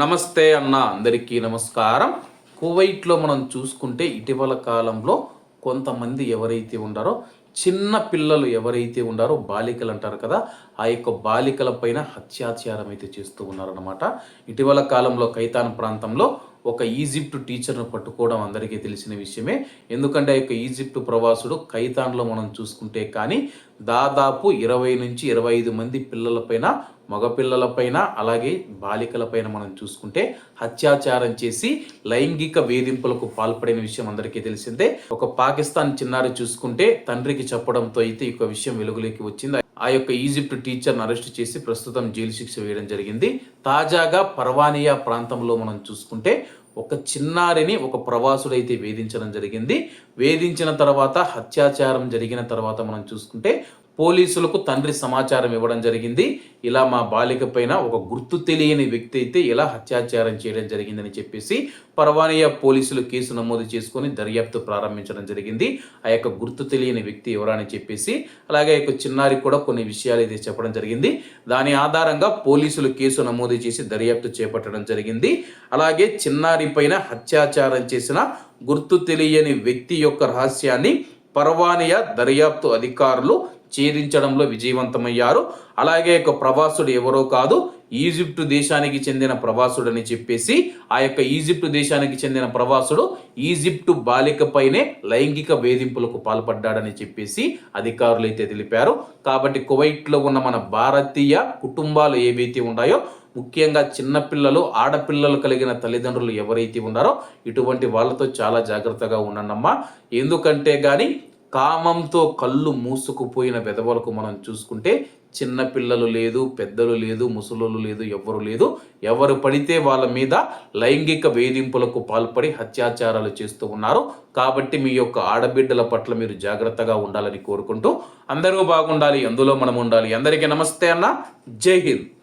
నమస్తే అన్న అందరికీ నమస్కారం. కువైట్లో మనం చూసుకుంటే ఇటీవల కాలంలో కొంతమంది ఎవరైతే ఉండారో చిన్న పిల్లలు ఎవరైతే ఉండారో బాలికలు అంటారు కదా ఆ యొక్క బాలికల పైన హత్యాచారం అయితే చేస్తూ ఉన్నారన్నమాట. ఇటీవల కాలంలో కైతాన్ ప్రాంతంలో ఒక ఈజిప్ట్ టీచర్ను పట్టుకోవడం అందరికీ తెలిసిన విషయమే. ఎందుకంటే ఆ యొక్క ఈజిప్ట్ ప్రవాసుడు కైతాన్లో మనం చూసుకుంటే కానీ దాదాపు ఇరవై నుంచి ఇరవై ఐదు మంది పిల్లలపైన మగపిల్లలపైన అలాగే బాలికలపైన మనం చూసుకుంటే హత్యాచారం చేసి లైంగిక వేధింపులకు పాల్పడిన విషయం అందరికీ తెలిసిందే. ఒక పాకిస్తాన్ చిన్నారి చూసుకుంటే తండ్రికి చెప్పడంతో అయితే ఈ యొక్క విషయం వెలుగులోకి వచ్చింది. ఆ యొక్క ఈజిప్ట్ టీచర్ను అరెస్ట్ చేసి ప్రస్తుతం జైలు శిక్ష వేయడం జరిగింది. తాజాగా పర్వానియా ప్రాంతంలో మనం చూసుకుంటే ఒక చిన్నారిని ఒక ప్రవాసుడైతే వేధించడం జరిగింది. వేధించిన తర్వాత హత్యాచారం జరిగిన తర్వాత మనం చూసుకుంటే పోలీసులకు తండ్రి సమాచారం ఇవ్వడం జరిగింది. ఇలా మా బాలిక పైన ఒక గుర్తు తెలియని వ్యక్తి అయితే ఇలా అత్యాచారం చేయడం జరిగిందని చెప్పేసి పర్వానియా పోలీసులు కేసు నమోదు చేసుకొని దర్యాప్తు ప్రారంభించడం జరిగింది. ఆ యొక్క గుర్తు తెలియని వ్యక్తి ఎవరని చెప్పేసి అలాగే యొక్క చిన్నారి కూడా కొన్ని విషయాలు అయితే చెప్పడం జరిగింది. దాని ఆధారంగా పోలీసులు కేసు నమోదు చేసి దర్యాప్తు చేపట్టడం జరిగింది. అలాగే చిన్నారి పైన అత్యాచారం చేసిన గుర్తు తెలియని వ్యక్తి యొక్క రహస్యాన్ని పర్వానియా దర్యాప్తు అధికారులు ఛేదించడంలో విజయవంతమయ్యారు. అలాగే ఒక ప్రవాసుడు ఎవరో కాదు ఈజిప్టు దేశానికి చెందిన ప్రవాసుడని చెప్పేసి ఆ యొక్క ఈజిప్టు దేశానికి చెందిన ప్రవాసుడు ఈజిప్టు బాలికపైనే లైంగిక వేధింపులకు పాల్పడ్డాడని చెప్పేసి అధికారులు అయితే తెలిపారు. కాబట్టి కువైట్లో ఉన్న మన భారతీయ కుటుంబాలు ఏవైతే ఉన్నాయో ముఖ్యంగా చిన్నపిల్లలు ఆడపిల్లలు కలిగిన తల్లిదండ్రులు ఎవరైతే ఉన్నారో ఇటువంటి వాళ్ళతో చాలా జాగ్రత్తగా ఉండనమ్మా ఎందుకంటే కానీ కామంతో కళ్ళు మూసుకుపోయిన వెధవలకు మనం చూసుకుంటే చిన్న పిల్లలు లేదు పెద్దలు లేదు ముసలోళ్ళు లేదు ఎవ్వరు లేదు. ఎవరు పడితే వాళ్ళ మీద లైంగిక వేధింపులకు పాల్పడి హత్యాచారాలు చేస్తూ ఉన్నారు. కాబట్టి మీ యొక్క ఆడబిడ్డల పట్ల మీరు జాగ్రత్తగా ఉండాలని కోరుకుంటూ అందరూ బాగుండాలి అందులో మనం ఉండాలి. అందరికీ నమస్తే అన్న. జై హింద్.